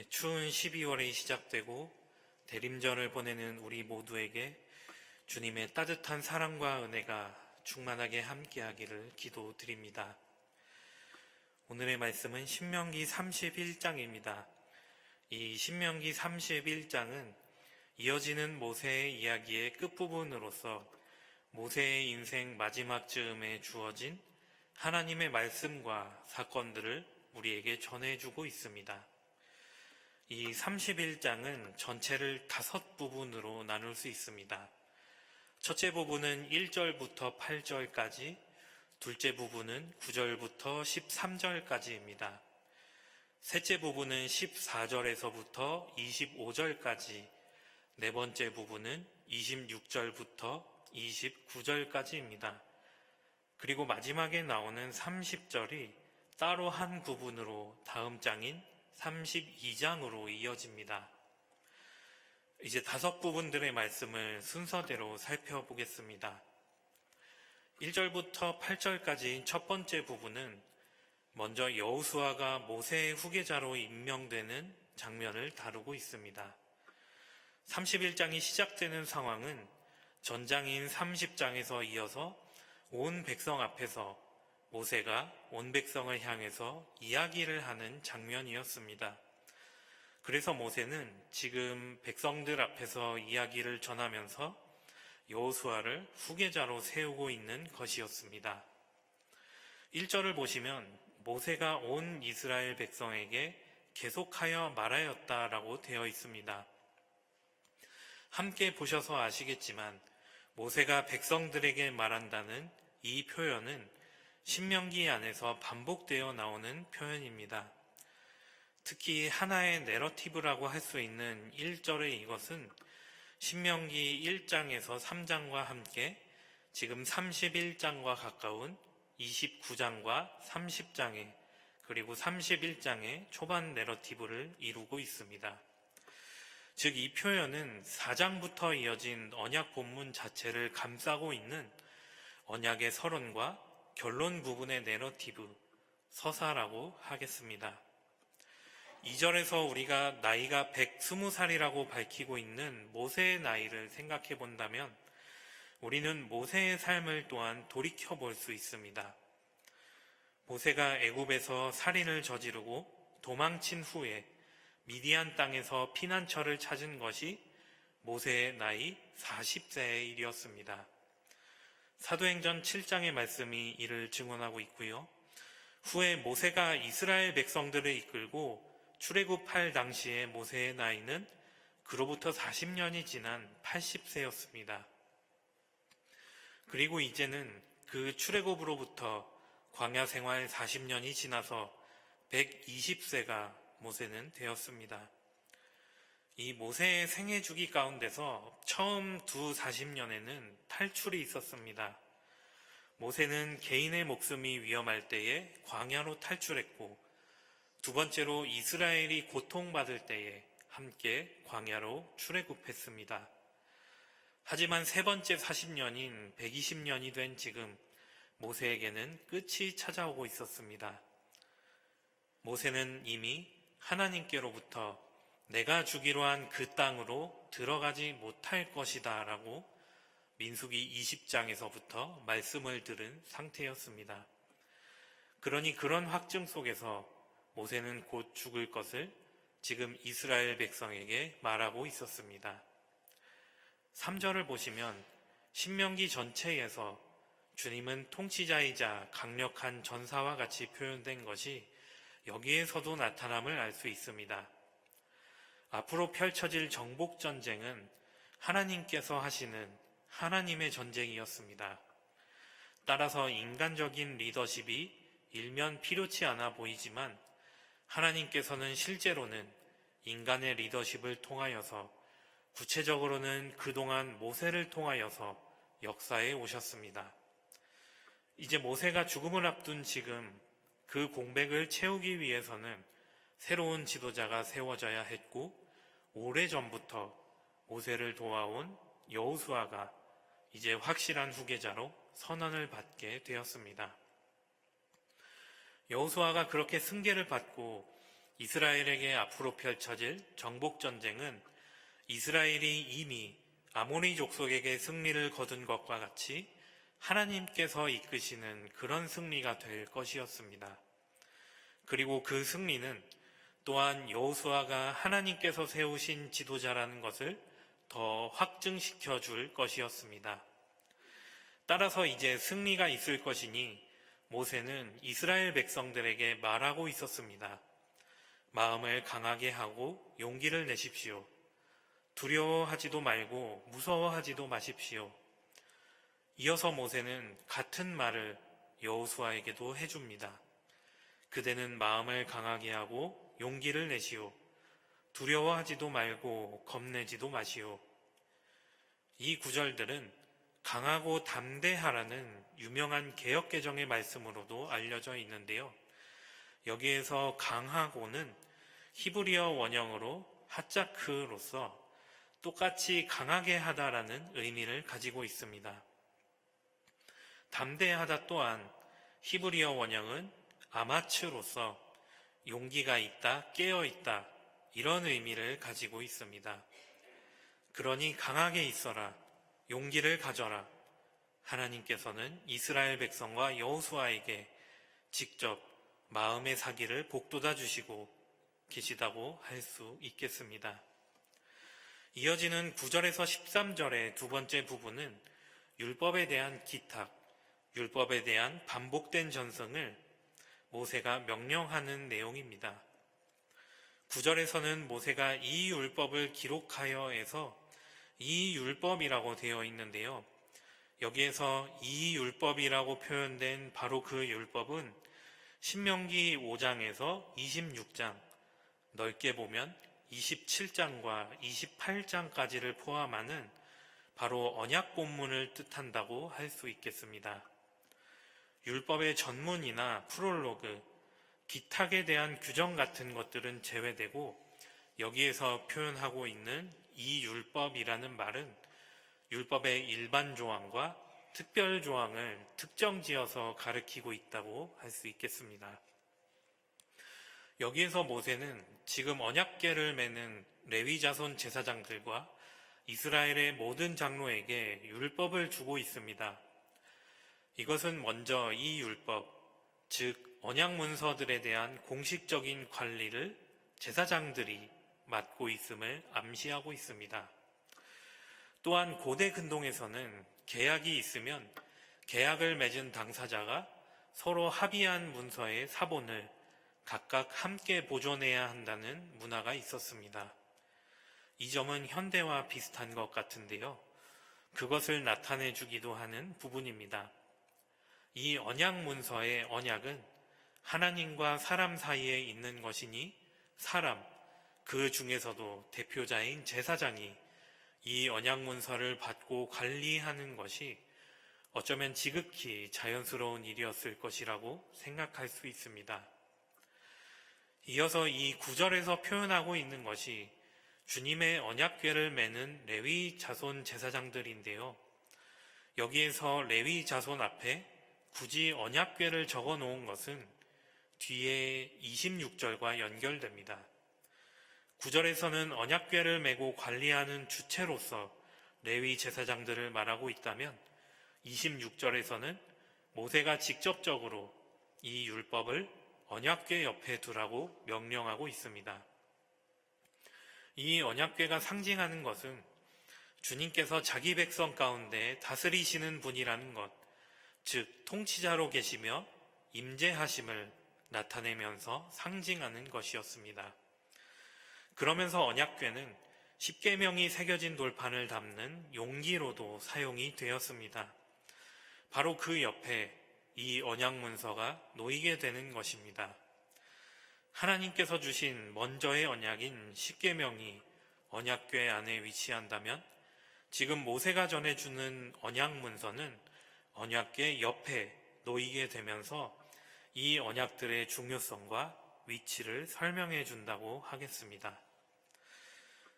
네, 추운 12월이 시작되고 대림절을 보내는 우리 모두에게 주님의 따뜻한 사랑과 은혜가 충만하게 함께하기를 기도드립니다. 오늘의 말씀은 신명기 31장입니다. 이 신명기 31장은 이어지는 모세의 이야기의 끝부분으로서 모세의 인생 마지막 즈음에 주어진 하나님의 말씀과 사건들을 우리에게 전해주고 있습니다. 이 31장은 전체를 다섯 부분으로 나눌 수 있습니다. 첫째 부분은 1절부터 8절까지, 둘째 부분은 9절부터 13절까지입니다. 셋째 부분은 14절에서부터 25절까지, 네 번째 부분은 26절부터 29절까지입니다. 그리고 마지막에 나오는 30절이 따로 한 부분으로 다음 장인 32장으로 이어집니다. 이제 다섯 부분들의 말씀을 순서대로 살펴보겠습니다. 1절부터 8절까지 첫 번째 부분은 먼저 여우수아가 모세의 후계자로 임명되는 장면을 다루고 있습니다. 31장이 시작되는 상황은 전장인 30장에서 이어서 온 백성 앞에서 모세가 온 백성을 향해서 이야기를 하는 장면이었습니다. 그래서 모세는 지금 백성들 앞에서 이야기를 전하면서 여호수아를 후계자로 세우고 있는 것이었습니다. 1절을 보시면 모세가 온 이스라엘 백성에게 계속하여 말하였다라고 되어 있습니다. 함께 보셔서 아시겠지만 모세가 백성들에게 말한다는 이 표현은 신명기 안에서 반복되어 나오는 표현입니다. 특히 하나의 내러티브라고 할 수 있는 1절의 이것은 신명기 1장에서 3장과 함께 지금 31장과 가까운 29장과 30장에 그리고 31장의 초반 내러티브를 이루고 있습니다. 즉, 이 표현은 4장부터 이어진 언약 본문 자체를 감싸고 있는 언약의 서론과 결론 부분의 내러티브, 서사라고 하겠습니다. 2절에서 우리가 나이가 120살이라고 밝히고 있는 모세의 나이를 생각해 본다면 우리는 모세의 삶을 또한 돌이켜 볼 수 있습니다. 모세가 애굽에서 살인을 저지르고 도망친 후에 미디안 땅에서 피난처를 찾은 것이 모세의 나이 40세의 일이었습니다. 사도행전 7장의 말씀이 이를 증언하고 있고요. 후에 모세가 이스라엘 백성들을 이끌고 출애굽할 당시의 모세의 나이는 그로부터 40년이 지난 80세였습니다. 그리고 이제는 그 출애굽으로부터 광야 생활 40년이 지나서 120세가 모세는 되었습니다. 이 모세의 생애 주기 가운데서 처음 두 40년에는 탈출이 있었습니다. 모세는 개인의 목숨이 위험할 때에 광야로 탈출했고 두 번째로 이스라엘이 고통받을 때에 함께 광야로 출애굽했습니다. 하지만 세 번째 40년인 120년이 된 지금 모세에게는 끝이 찾아오고 있었습니다. 모세는 이미 하나님께로부터 내가 주기로 한 그 땅으로 들어가지 못할 것이다 라고 민수기 20장에서부터 말씀을 들은 상태였습니다. 그러니 그런 확증 속에서 모세는 곧 죽을 것을 지금 이스라엘 백성에게 말하고 있었습니다. 3절을 보시면 신명기 전체에서 주님은 통치자이자 강력한 전사와 같이 표현된 것이 여기에서도 나타남을 알 수 있습니다. 앞으로 펼쳐질 정복 전쟁은 하나님께서 하시는 하나님의 전쟁이었습니다. 따라서 인간적인 리더십이 일면 필요치 않아 보이지만 하나님께서는 실제로는 인간의 리더십을 통하여서 구체적으로는 그동안 모세를 통하여서 역사에 오셨습니다. 이제 모세가 죽음을 앞둔 지금 그 공백을 채우기 위해서는 새로운 지도자가 세워져야 했고 오래전부터 모세를 도와온 여우수아가 이제 확실한 후계자로 선언을 받게 되었습니다. 여우수아가 그렇게 승계를 받고 이스라엘에게 앞으로 펼쳐질 정복 전쟁은 이스라엘이 이미 아모리 족속에게 승리를 거둔 것과 같이 하나님께서 이끄시는 그런 승리가 될 것이었습니다. 그리고 그 승리는 또한 여호수아가 하나님께서 세우신 지도자라는 것을 더 확증시켜 줄 것이었습니다. 따라서 이제 승리가 있을 것이니 모세는 이스라엘 백성들에게 말하고 있었습니다. 마음을 강하게 하고 용기를 내십시오. 두려워하지도 말고 무서워하지도 마십시오. 이어서 모세는 같은 말을 여호수아에게도 해줍니다. 그대는 마음을 강하게 하고 용기를 내시오. 두려워하지도 말고 겁내지도 마시오. 이 구절들은 강하고 담대하라는 유명한 개혁개정의 말씀으로도 알려져 있는데요. 여기에서 강하고는 히브리어 원형으로 하짜크로서 똑같이 강하게 하다라는 의미를 가지고 있습니다. 담대하다 또한 히브리어 원형은 아마츠로서 용기가 있다, 깨어 있다, 이런 의미를 가지고 있습니다. 그러니 강하게 있어라, 용기를 가져라. 하나님께서는 이스라엘 백성과 여호수아에게 직접 마음의 사기를 복돋아 주시고 계시다고 할 수 있겠습니다. 이어지는 9절에서 13절의 두 번째 부분은 율법에 대한 기탁, 율법에 대한 반복된 전승을 모세가 명령하는 내용입니다. 9절에서는 모세가 이 율법을 기록하여에서 이 율법이라고 되어 있는데요. 여기에서 이 율법이라고 표현된 바로 그 율법은 신명기 5장에서 26장, 넓게 보면 27장과 28장까지를 포함하는 바로 언약 본문을 뜻한다고 할 수 있겠습니다. 율법의 전문이나 프롤로그, 기탁에 대한 규정 같은 것들은 제외되고 여기에서 표현하고 있는 이 율법이라는 말은 율법의 일반 조항과 특별 조항을 특정 지어서 가르키고 있다고 할 수 있겠습니다. 여기에서 모세는 지금 언약계를 매는 레위 자손 제사장들과 이스라엘의 모든 장로에게 율법을 주고 있습니다. 이것은 먼저 이 율법, 즉 언약 문서들에 대한 공식적인 관리를 제사장들이 맡고 있음을 암시하고 있습니다. 또한 고대 근동에서는 계약이 있으면 계약을 맺은 당사자가 서로 합의한 문서의 사본을 각각 함께 보존해야 한다는 문화가 있었습니다. 이 점은 현대와 비슷한 것 같은데요. 그것을 나타내 주기도 하는 부분입니다. 이 언약 문서의 언약은 하나님과 사람 사이에 있는 것이니 사람, 그 중에서도 대표자인 제사장이 이 언약 문서를 받고 관리하는 것이 어쩌면 지극히 자연스러운 일이었을 것이라고 생각할 수 있습니다. 이어서 이 구절에서 표현하고 있는 것이 주님의 언약궤를 매는 레위 자손 제사장들인데요. 여기에서 레위 자손 앞에 굳이 언약궤를 적어 놓은 것은 뒤에 26절과 연결됩니다. 9절에서는 언약궤를 메고 관리하는 주체로서 레위 제사장들을 말하고 있다면 26절에서는 모세가 직접적으로 이 율법을 언약궤 옆에 두라고 명령하고 있습니다. 이 언약궤가 상징하는 것은 주님께서 자기 백성 가운데 다스리시는 분이라는 것, 즉 통치자로 계시며 임재하심을 나타내면서 상징하는 것이었습니다. 그러면서 언약궤는 십계명이 새겨진 돌판을 담는 용기로도 사용이 되었습니다. 바로 그 옆에 이 언약 문서가 놓이게 되는 것입니다. 하나님께서 주신 먼저의 언약인 십계명이 언약궤 안에 위치한다면 지금 모세가 전해주는 언약 문서는 언약궤 옆에 놓이게 되면서 이 언약들의 중요성과 위치를 설명해 준다고 하겠습니다.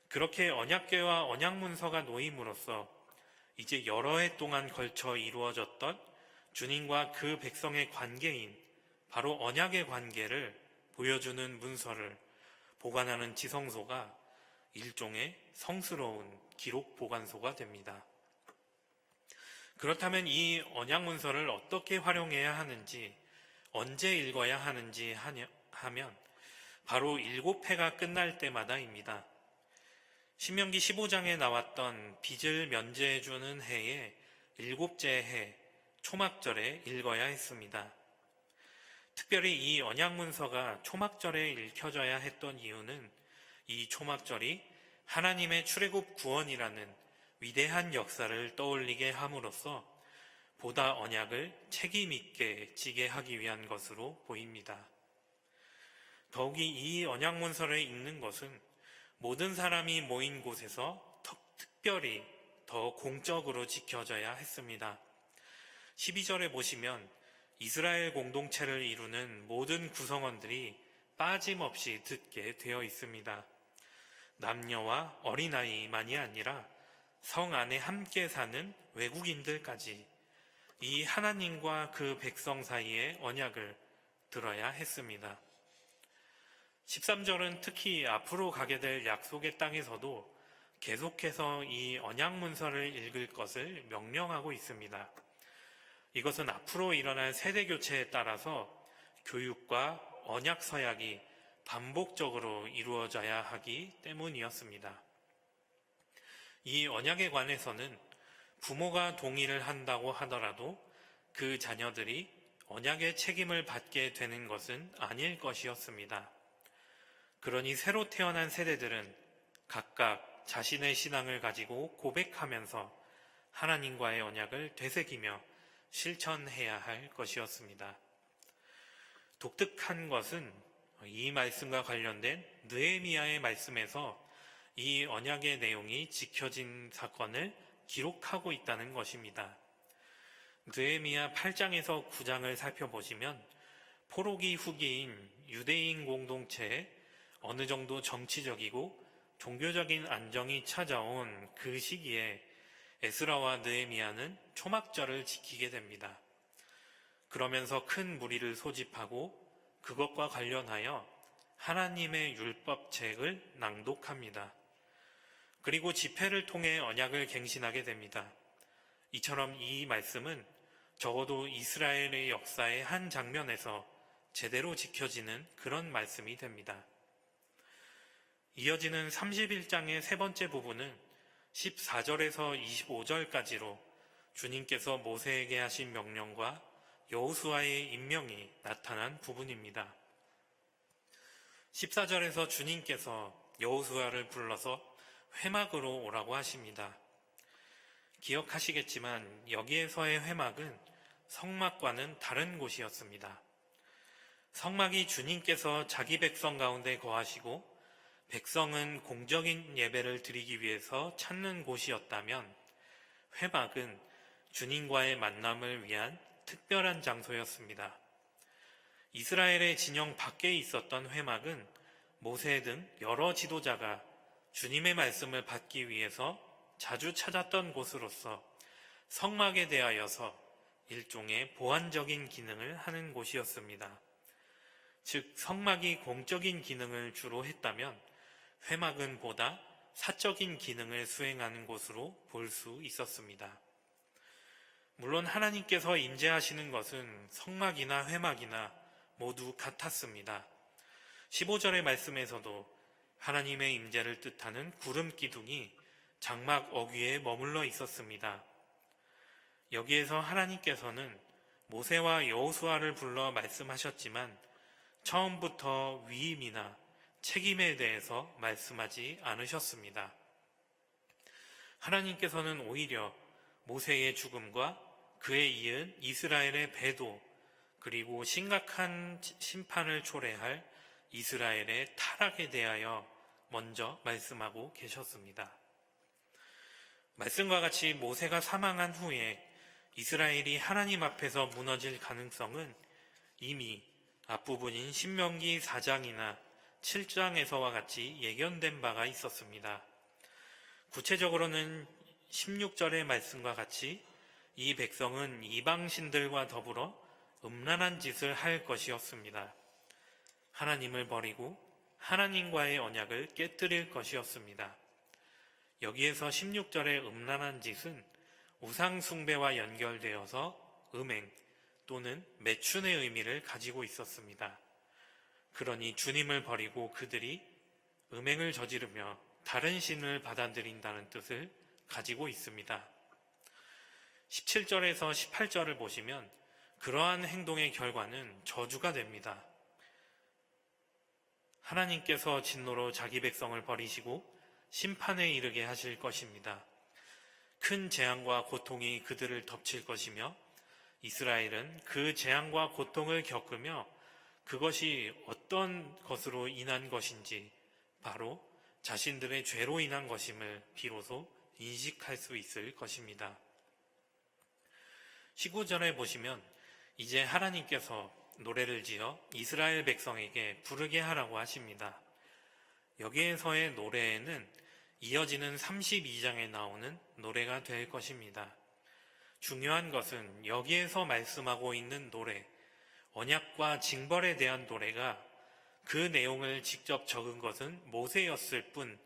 그렇게 언약궤와 언약문서가 놓임으로써 이제 여러 해 동안 걸쳐 이루어졌던 주님과 그 백성의 관계인 바로 언약의 관계를 보여주는 문서를 보관하는 지성소가 일종의 성스러운 기록 보관소가 됩니다. 그렇다면 이 언약 문서를 어떻게 활용해야 하는지, 언제 읽어야 하는지 하면 바로 일곱 해가 끝날 때마다입니다. 신명기 15장에 나왔던 빚을 면제해주는 해에 일곱째 해 초막절에 읽어야 했습니다. 특별히 이 언약 문서가 초막절에 읽혀져야 했던 이유는 이 초막절이 하나님의 출애굽 구원이라는 위대한 역사를 떠올리게 함으로써 보다 언약을 책임 있게 지게 하기 위한 것으로 보입니다. 더욱이 이 언약 문서를 읽는 것은 모든 사람이 모인 곳에서 턱- 특별히 더 공적으로 지켜져야 했습니다. 12절에 보시면 이스라엘 공동체를 이루는 모든 구성원들이 빠짐없이 듣게 되어 있습니다. 남녀와 어린아이만이 아니라 성 안에 함께 사는 외국인들까지 이 하나님과 그 백성 사이의 언약을 들어야 했습니다. 13절은 특히 앞으로 가게 될 약속의 땅에서도 계속해서 이 언약 문서를 읽을 것을 명령하고 있습니다. 이것은 앞으로 일어날 세대 교체에 따라서 교육과 언약 서약이 반복적으로 이루어져야 하기 때문이었습니다. 이 언약에 관해서는 부모가 동의를 한다고 하더라도 그 자녀들이 언약의 책임을 받게 되는 것은 아닐 것이었습니다. 그러니 새로 태어난 세대들은 각각 자신의 신앙을 가지고 고백하면서 하나님과의 언약을 되새기며 실천해야 할 것이었습니다. 독특한 것은 이 말씀과 관련된 느에미아의 말씀에서 이 언약의 내용이 지켜진 사건을 기록하고 있다는 것입니다. 느에미아 8장에서 9장을 살펴보시면 포로기 후기인 유대인 공동체에 어느 정도 정치적이고 종교적인 안정이 찾아온 그 시기에 에스라와 느에미아는 초막절을 지키게 됩니다. 그러면서 큰 무리를 소집하고 그것과 관련하여 하나님의 율법책을 낭독합니다. 그리고 집회를 통해 언약을 갱신하게 됩니다. 이처럼 이 말씀은 적어도 이스라엘의 역사의 한 장면에서 제대로 지켜지는 그런 말씀이 됩니다. 이어지는 31장의 세 번째 부분은 14절에서 25절까지로 주님께서 모세에게 하신 명령과 여호수아의 임명이 나타난 부분입니다. 14절에서 주님께서 여호수아를 불러서 회막으로 오라고 하십니다. 기억하시겠지만 여기에서의 회막은 성막과는 다른 곳이었습니다. 성막이 주님께서 자기 백성 가운데 거하시고 백성은 공적인 예배를 드리기 위해서 찾는 곳이었다면 회막은 주님과의 만남을 위한 특별한 장소였습니다. 이스라엘의 진영 밖에 있었던 회막은 모세 등 여러 지도자가 주님의 말씀을 받기 위해서 자주 찾았던 곳으로서 성막에 대하여서 일종의 보완적인 기능을 하는 곳이었습니다. 즉, 성막이 공적인 기능을 주로 했다면 회막은 보다 사적인 기능을 수행하는 곳으로 볼 수 있었습니다. 물론 하나님께서 임재하시는 것은 성막이나 회막이나 모두 같았습니다. 15절의 말씀에서도 하나님의 임재를 뜻하는 구름 기둥이 장막 어귀에 머물러 있었습니다. 여기에서 하나님께서는 모세와 여호수아를 불러 말씀하셨지만 처음부터 위임이나 책임에 대해서 말씀하지 않으셨습니다. 하나님께서는 오히려 모세의 죽음과 그에 이은 이스라엘의 배도 그리고 심각한 심판을 초래할 이스라엘의 타락에 대하여 먼저 말씀하고 계셨습니다. 말씀과 같이 모세가 사망한 후에 이스라엘이 하나님 앞에서 무너질 가능성은 이미 앞부분인 신명기 4장이나 7장에서와 같이 예견된 바가 있었습니다. 구체적으로는 16절의 말씀과 같이 이 백성은 이방신들과 더불어 음란한 짓을 할 것이었습니다. 하나님을 버리고 하나님과의 언약을 깨뜨릴 것이었습니다. 여기에서 16절의 음란한 짓은 우상숭배와 연결되어서 음행 또는 매춘의 의미를 가지고 있었습니다. 그러니 주님을 버리고 그들이 음행을 저지르며 다른 신을 받아들인다는 뜻을 가지고 있습니다. 17절에서 18절을 보시면 그러한 행동의 결과는 저주가 됩니다. 하나님께서 진노로 자기 백성을 버리시고 심판에 이르게 하실 것입니다. 큰 재앙과 고통이 그들을 덮칠 것이며 이스라엘은 그 재앙과 고통을 겪으며 그것이 어떤 것으로 인한 것인지 바로 자신들의 죄로 인한 것임을 비로소 인식할 수 있을 것입니다. 19절에 보시면 이제 하나님께서 노래를 지어 이스라엘 백성에게 부르게 하라고 하십니다. 여기에서의 노래에는 이어지는 32장에 나오는 노래가 될 것입니다. 중요한 것은 여기에서 말씀하고 있는 노래, 언약과 징벌에 대한 노래가 그 내용을 직접 적은 것은 모세였을 뿐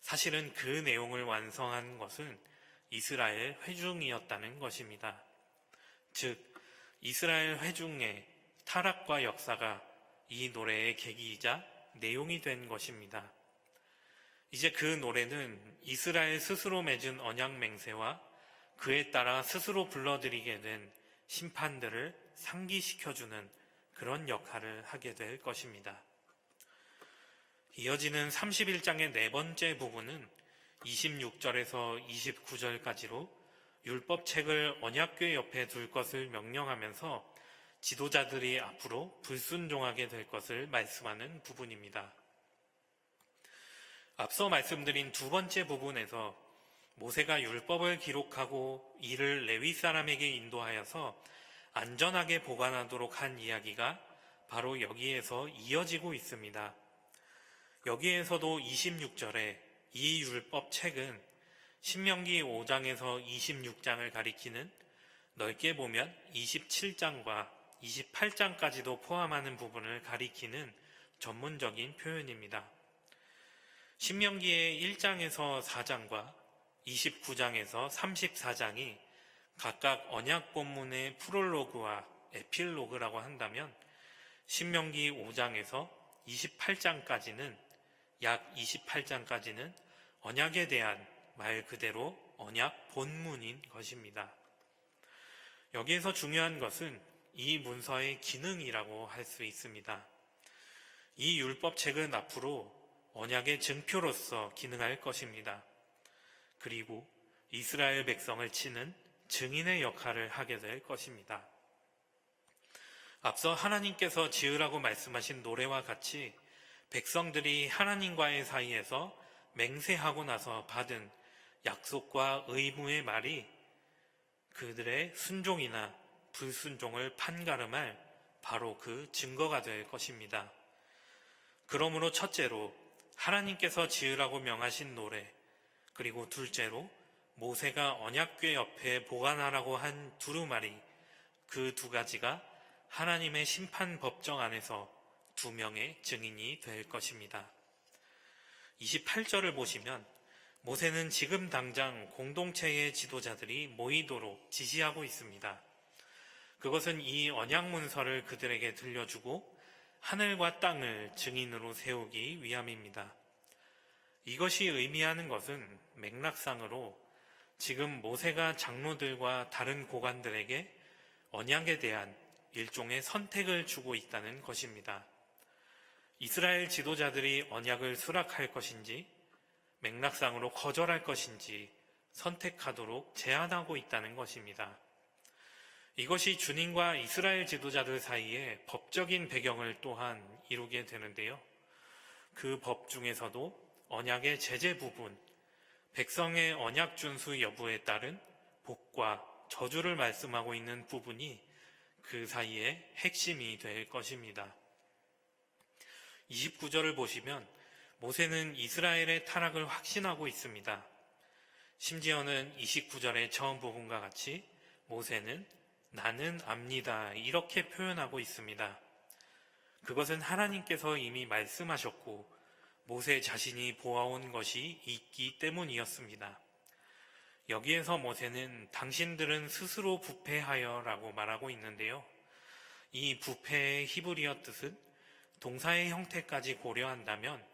사실은 그 내용을 완성한 것은 이스라엘 회중이었다는 것입니다. 즉, 이스라엘 회중의 타락과 역사가 이 노래의 계기이자 내용이 된 것입니다. 이제 그 노래는 이스라엘 스스로 맺은 언약 맹세와 그에 따라 스스로 불러들이게 된 심판들을 상기시켜주는 그런 역할을 하게 될 것입니다. 이어지는 31장의 네 번째 부분은 26절에서 29절까지로 율법책을 언약궤 옆에 둘 것을 명령하면서 지도자들이 앞으로 불순종하게 될 것을 말씀하는 부분입니다. 앞서 말씀드린 두 번째 부분에서 모세가 율법을 기록하고 이를 레위 사람에게 인도하여서 안전하게 보관하도록 한 이야기가 바로 여기에서 이어지고 있습니다. 여기에서도 26절에 이 율법 책은 신명기 5장에서 26장을 가리키는 넓게 보면 27장과 28장까지도 포함하는 부분을 가리키는 전문적인 표현입니다. 신명기의 1장에서 4장과 29장에서 34장이 각각 언약 본문의 프롤로그와 에필로그라고 한다면 신명기 5장에서 28장까지는 약 28장까지는 언약에 대한 말 그대로 언약 본문인 것입니다. 여기에서 중요한 것은 이 문서의 기능이라고 할 수 있습니다. 이 율법책은 앞으로 언약의 증표로서 기능할 것입니다. 그리고 이스라엘 백성을 치는 증인의 역할을 하게 될 것입니다. 앞서 하나님께서 지으라고 말씀하신 노래와 같이 백성들이 하나님과의 사이에서 맹세하고 나서 받은 약속과 의무의 말이 그들의 순종이나 불순종을 판가름할 바로 그 증거가 될 것입니다. 그러므로 첫째로 하나님께서 지으라고 명하신 노래, 그리고 둘째로 모세가 언약궤 옆에 보관하라고 한 두루마리, 그 두 가지가 하나님의 심판 법정 안에서 두 명의 증인이 될 것입니다. 28절을 보시면 모세는 지금 당장 공동체의 지도자들이 모이도록 지시하고 있습니다. 그것은 이 언약 문서를 그들에게 들려주고 하늘과 땅을 증인으로 세우기 위함입니다. 이것이 의미하는 것은 맥락상으로 지금 모세가 장로들과 다른 고관들에게 언약에 대한 일종의 선택을 주고 있다는 것입니다. 이스라엘 지도자들이 언약을 수락할 것인지 맥락상으로 거절할 것인지 선택하도록 제안하고 있다는 것입니다. 이것이 주님과 이스라엘 지도자들 사이에 법적인 배경을 또한 이루게 되는데요. 그 법 중에서도 언약의 제재 부분, 백성의 언약 준수 여부에 따른 복과 저주를 말씀하고 있는 부분이 그 사이에 핵심이 될 것입니다. 29절을 보시면 모세는 이스라엘의 타락을 확신하고 있습니다. 심지어는 29절의 처음 부분과 같이 모세는 나는 압니다. 이렇게 표현하고 있습니다. 그것은 하나님께서 이미 말씀하셨고 모세 자신이 보아온 것이 있기 때문이었습니다. 여기에서 모세는 당신들은 스스로 부패하여 라고 말하고 있는데요. 이 부패의 히브리어 뜻은 동사의 형태까지 고려한다면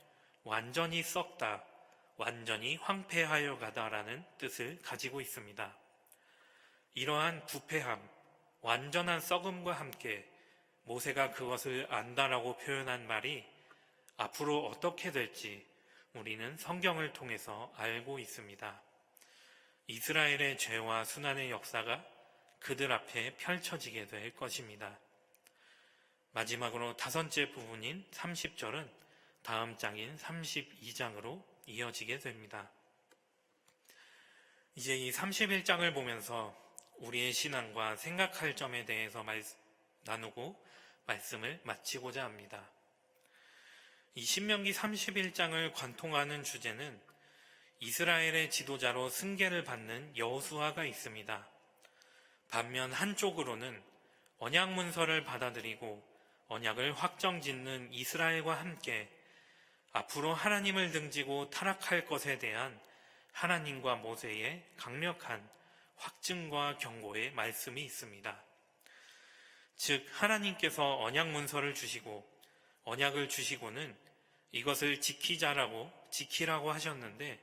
완전히 썩다, 완전히 황폐하여 가다라는 뜻을 가지고 있습니다. 이러한 부패함, 완전한 썩음과 함께 모세가 그것을 안다라고 표현한 말이 앞으로 어떻게 될지 우리는 성경을 통해서 알고 있습니다. 이스라엘의 죄와 순환의 역사가 그들 앞에 펼쳐지게 될 것입니다. 마지막으로 다섯째 부분인 30절은 다음 장인 32장으로 이어지게 됩니다. 이제 이 31장을 보면서 우리의 신앙과 생각할 점에 대해서 말, 나누고 말씀을 마치고자 합니다. 이 신명기 31장을 관통하는 주제는 이스라엘의 지도자로 승계를 받는 여호수아가 있습니다. 반면 한쪽으로는 언약 문서를 받아들이고 언약을 확정 짓는 이스라엘과 함께 앞으로 하나님을 등지고 타락할 것에 대한 하나님과 모세의 강력한 확증과 경고의 말씀이 있습니다. 즉 하나님께서 언약 문서를 주시고 언약을 주시고는 이것을 지키자라고 지키라고 하셨는데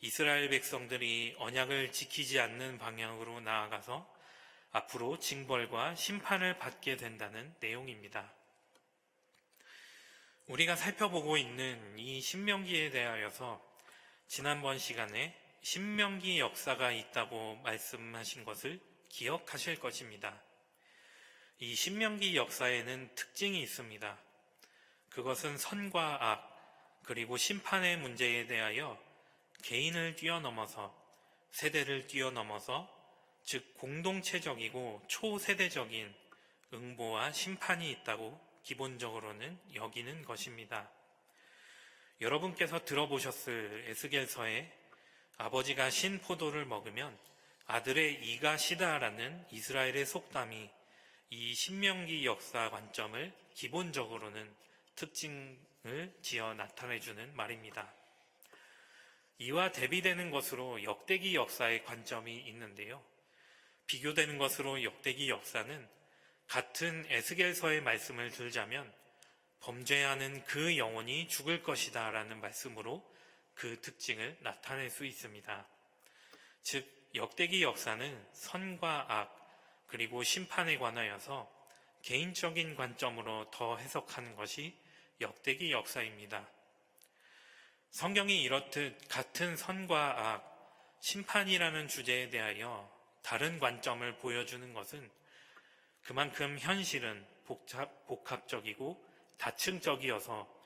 이스라엘 백성들이 언약을 지키지 않는 방향으로 나아가서 앞으로 징벌과 심판을 받게 된다는 내용입니다. 우리가 살펴보고 있는 이 신명기에 대하여서 지난번 시간에 신명기 역사가 있다고 말씀하신 것을 기억하실 것입니다. 이 신명기 역사에는 특징이 있습니다. 그것은 선과 악, 그리고 심판의 문제에 대하여 개인을 뛰어넘어서 세대를 뛰어넘어서 즉 공동체적이고 초세대적인 응보와 심판이 있다고 기본적으로는 여기는 것입니다. 여러분께서 들어보셨을 에스겔서에 아버지가 신 포도를 먹으면 아들의 이가 시다라는 이스라엘의 속담이 이 신명기 역사 관점을 기본적으로는 특징을 지어 나타내주는 말입니다. 이와 대비되는 것으로 역대기 역사의 관점이 있는데요. 비교되는 것으로 역대기 역사는 같은 에스겔서의 말씀을 들자면 범죄하는 그 영혼이 죽을 것이다 라는 말씀으로 그 특징을 나타낼 수 있습니다. 즉, 역대기 역사는 선과 악, 그리고 심판에 관하여서 개인적인 관점으로 더 해석하는 것이 역대기 역사입니다. 성경이 이렇듯 같은 선과 악, 심판이라는 주제에 대하여 다른 관점을 보여주는 것은 그만큼 현실은 복잡, 복합적이고 다층적이어서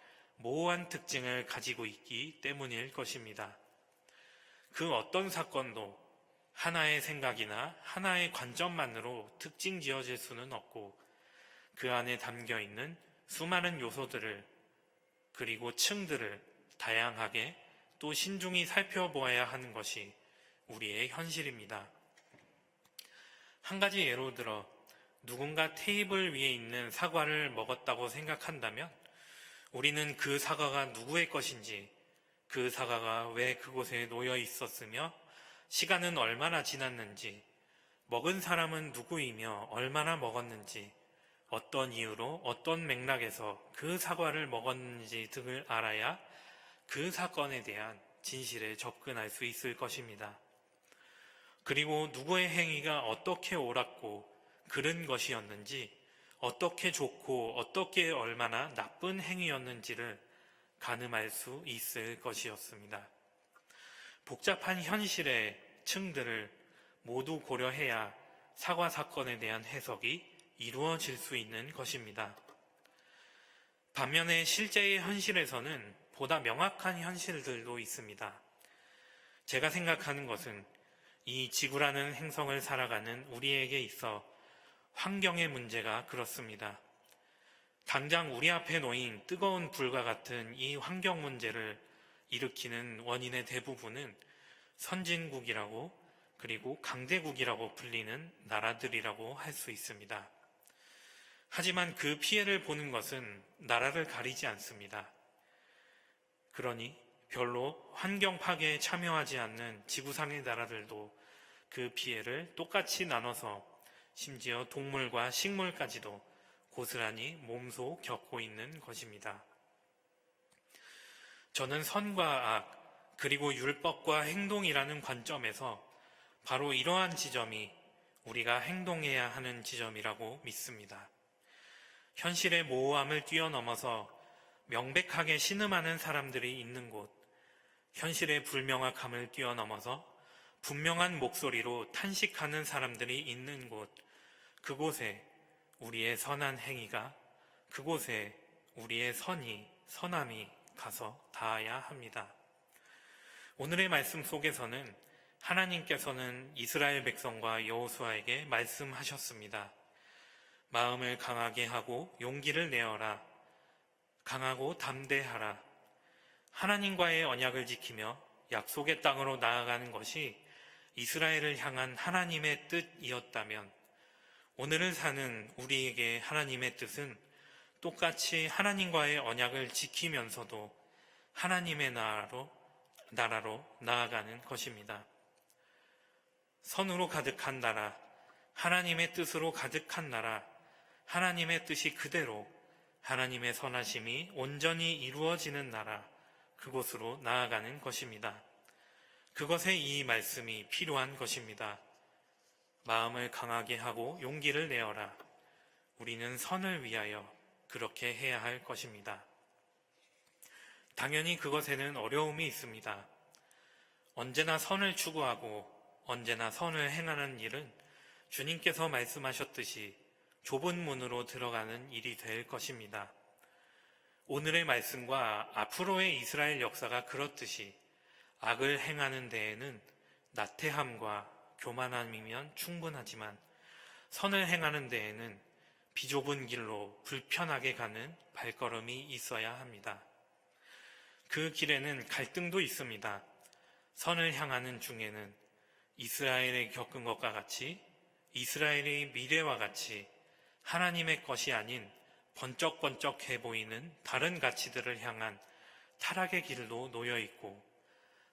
모호한 특징을 가지고 있기 때문일 것입니다. 그 어떤 사건도 하나의 생각이나 하나의 관점만으로 특징 지어질 수는 없고 그 안에 담겨 있는 수많은 요소들을 그리고 층들을 다양하게 또 신중히 살펴보아야 하는 것이 우리의 현실입니다. 한 가지 예로 들어 누군가 테이블 위에 있는 사과를 먹었다고 생각한다면 우리는 그 사과가 누구의 것인지 그 사과가 왜 그곳에 놓여 있었으며 시간은 얼마나 지났는지 먹은 사람은 누구이며 얼마나 먹었는지 어떤 이유로 어떤 맥락에서 그 사과를 먹었는지 등을 알아야 그 사건에 대한 진실에 접근할 수 있을 것입니다. 그리고 누구의 행위가 어떻게 옳았고 그른 것이었는지 어떻게 좋고 어떻게 얼마나 나쁜 행위였는지를 가늠할 수 있을 것이었습니다. 복잡한 현실의 층들을 모두 고려해야 사과 사건에 대한 해석이 이루어질 수 있는 것입니다. 반면에 실제의 현실에서는 보다 명확한 현실들도 있습니다. 제가 생각하는 것은 이 지구라는 행성을 살아가는 우리에게 있어 환경의 문제가 그렇습니다. 당장 우리 앞에 놓인 뜨거운 불과 같은 이 환경 문제를 일으키는 원인의 대부분은 선진국이라고 그리고 강대국이라고 불리는 나라들이라고 할 수 있습니다. 하지만 그 피해를 보는 것은 나라를 가리지 않습니다. 그러니 별로 환경 파괴에 참여하지 않는 지구상의 나라들도 그 피해를 똑같이 나눠서 심지어 동물과 식물까지도 고스란히 몸소 겪고 있는 것입니다. 저는 선과 악, 그리고 율법과 행동이라는 관점에서 바로 이러한 지점이 우리가 행동해야 하는 지점이라고 믿습니다. 현실의 모호함을 뛰어넘어서 명백하게 신음하는 사람들이 있는 곳, 현실의 불명확함을 뛰어넘어서 분명한 목소리로 탄식하는 사람들이 있는 곳, 그곳에 우리의 선한 행위가, 그곳에 우리의 선이, 선함이 가서 닿아야 합니다. 오늘의 말씀 속에서는 하나님께서는 이스라엘 백성과 여호수아에게 말씀하셨습니다. 마음을 강하게 하고 용기를 내어라. 강하고 담대하라. 하나님과의 언약을 지키며 약속의 땅으로 나아가는 것이 이스라엘을 향한 하나님의 뜻이었다면 오늘을 사는 우리에게 하나님의 뜻은 똑같이 하나님과의 언약을 지키면서도 하나님의 나라로, 나라로 나아가는 것입니다. 선으로 가득한 나라, 하나님의 뜻으로 가득한 나라, 하나님의 뜻이 그대로 하나님의 선하심이 온전히 이루어지는 나라, 그곳으로 나아가는 것입니다. 그것에 이 말씀이 필요한 것입니다. 마음을 강하게 하고 용기를 내어라. 우리는 선을 위하여 그렇게 해야 할 것입니다. 당연히 그것에는 어려움이 있습니다. 언제나 선을 추구하고 언제나 선을 행하는 일은 주님께서 말씀하셨듯이 좁은 문으로 들어가는 일이 될 것입니다. 오늘의 말씀과 앞으로의 이스라엘 역사가 그렇듯이 악을 행하는 데에는 나태함과 교만함이면 충분하지만 선을 행하는 데에는 비좁은 길로 불편하게 가는 발걸음이 있어야 합니다. 그 길에는 갈등도 있습니다. 선을 향하는 중에는 이스라엘이 겪은 것과 같이 이스라엘의 미래와 같이 하나님의 것이 아닌 번쩍번쩍해 보이는 다른 가치들을 향한 타락의 길도 놓여 있고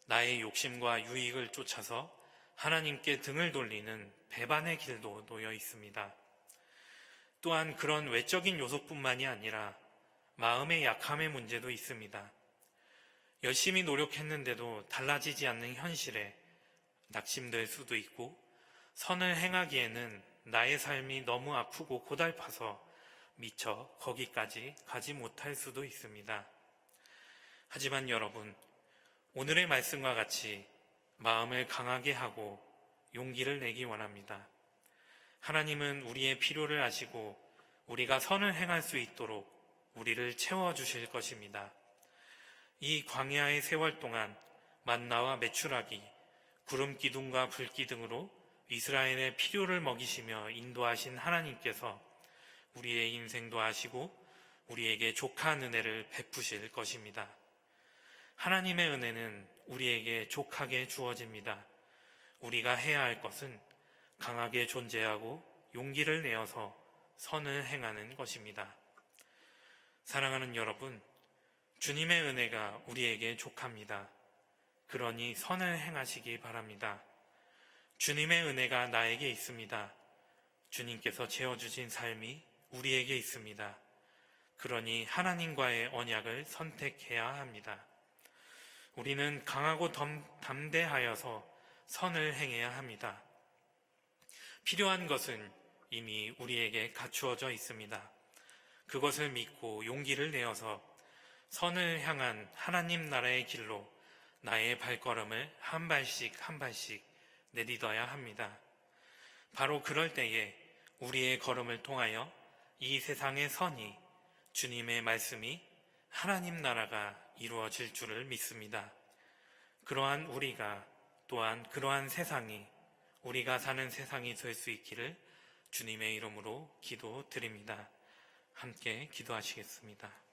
나의 욕심과 유익을 쫓아서 하나님께 등을 돌리는 배반의 길도 놓여 있습니다. 또한 그런 외적인 요소뿐만이 아니라 마음의 약함의 문제도 있습니다. 열심히 노력했는데도 달라지지 않는 현실에 낙심될 수도 있고 선을 행하기에는 나의 삶이 너무 아프고 고달파서 미처 거기까지 가지 못할 수도 있습니다. 하지만 여러분, 오늘의 말씀과 같이 마음을 강하게 하고 용기를 내기 원합니다. 하나님은 우리의 필요를 아시고 우리가 선을 행할 수 있도록 우리를 채워주실 것입니다. 이 광야의 세월 동안 만나와 메추라기, 구름 기둥과 불 기둥으로 이스라엘의 필요를 먹이시며 인도하신 하나님께서 우리의 인생도 아시고 우리에게 족한 은혜를 베푸실 것입니다. 하나님의 은혜는 우리에게 족하게 주어집니다. 우리가 해야 할 것은 강하게 존재하고 용기를 내어서 선을 행하는 것입니다. 사랑하는 여러분, 주님의 은혜가 우리에게 족합니다. 그러니 선을 행하시기 바랍니다. 주님의 은혜가 나에게 있습니다. 주님께서 채워주신 삶이 우리에게 있습니다. 그러니 하나님과의 언약을 선택해야 합니다. 우리는 강하고 담대하여서 선을 행해야 합니다. 필요한 것은 이미 우리에게 갖추어져 있습니다. 그것을 믿고 용기를 내어서 선을 향한 하나님 나라의 길로 나의 발걸음을 한 발씩 한 발씩 내딛어야 합니다. 바로 그럴 때에 우리의 걸음을 통하여 이 세상의 선이 주님의 말씀이 하나님 나라가 이루어질 줄을 믿습니다. 그러한 우리가 또한 그러한 세상이 우리가 사는 세상이 될 수 있기를 주님의 이름으로 기도 드립니다. 함께 기도하시겠습니다.